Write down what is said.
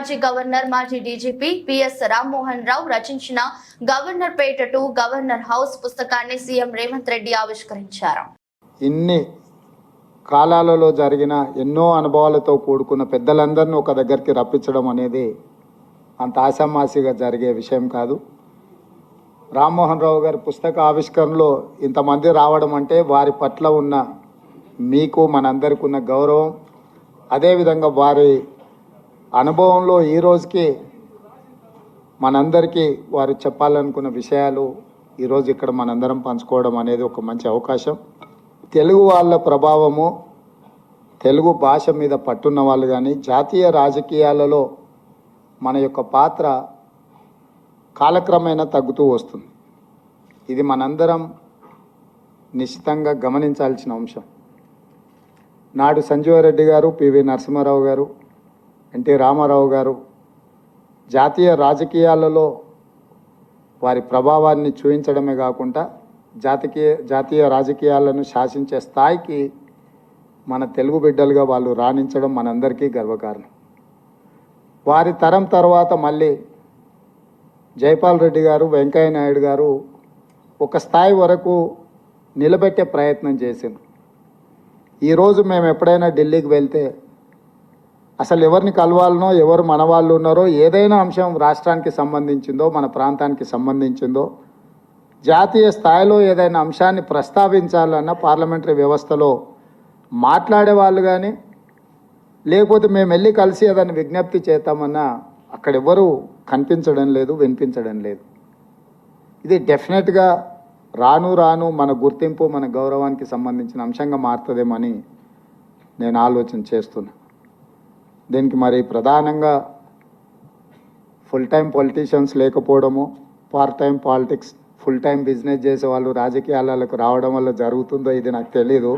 మాజీ గవర్నర్ మాజీ DGP PS Rammohan Rao రచించిన Governorpet to governor house పుస్తకాన్ని సీఎం రేవంత్ రెడ్డి ఆవిష్కరించారు. ఇన్ని కాలాలలో జరిగిన ఎన్నో అనుభవాలతో కూడుకున్న పెద్దలందరినీ ఒక దగ్గరికి రప్పించడం అనేది అంత ఆశామాసిగా జరిగే విషయం కాదు. రామ్మోహన్ రావు గారి పుస్తక ఆవిష్కరణలో ఇంతమంది రావడం అంటే వారి పట్ల ఉన్న మీకు మనందరికి ఉన్న గౌరవం. అదేవిధంగా వారి అనుభవంలో ఈ రోజుకి మనందరికీ వారు చెప్పాలనుకున్న విషయాలు ఈరోజు ఇక్కడ మనందరం పంచుకోవడం అనేది ఒక మంచి అవకాశం. తెలుగు వాళ్ళ ప్రభావము తెలుగు భాష మీద పట్టున్న వాళ్ళు కానీ జాతీయ రాజకీయాలలో మన యొక్క పాత్ర కాలక్రమేణా తగ్గుతూ వస్తుంది. ఇది మనందరం నిశ్చితంగా గమనించాల్సిన అంశం. నాడు సంజీవరెడ్డి గారు పివి నరసింహారావు గారు ఎన్టీ రామారావు గారు జాతీయ రాజకీయాలలో వారి ప్రభావాన్ని చూపించడమే కాకుండా జాతీయ జాతీయ రాజకీయాలను శాసించే స్థాయికి మన తెలుగు బిడ్డలుగా వాళ్ళు రాణించడం మనందరికీ గర్వకారణం. వారి తరం తర్వాత మళ్ళీ జైపాల్ రెడ్డి గారు వెంకయ్య నాయుడు గారు ఒక స్థాయి వరకు నిలబెట్టే ప్రయత్నం చేసింది ఈరోజు మేము ఎప్పుడైనా ఢిల్లీకి వెళ్తే అసలు ఎవరిని కలవాలనో ఎవరు మన వాళ్ళు ఉన్నారో ఏదైనా అంశం రాష్ట్రానికి సంబంధించిందో మన ప్రాంతానికి సంబంధించిందో జాతీయ స్థాయిలో ఏదైనా అంశాన్ని ప్రస్తావించాలన్న పార్లమెంటరీ వ్యవస్థలో మాట్లాడే వాళ్ళు కానీ లేకపోతే మేము వెళ్ళి కలిసి ఏదైనా విజ్ఞప్తి చేద్దామన్నా అక్కడ కనిపించడం లేదు వినిపించడం లేదు. ఇది డెఫినెట్గా రాను రాను మన గుర్తింపు మన గౌరవానికి సంబంధించిన అంశంగా మారుతుందేమని నేను ఆలోచన చేస్తున్నా. దీనికి మరి ప్రధానంగా ఫుల్ టైం పొలిటీషియన్స్ లేకపోవడము part time politics full time business చేసే వాళ్ళు రాజకీయాలకు రావడం వల్ల జరుగుతుందో ఇది నాకు తెలీదు.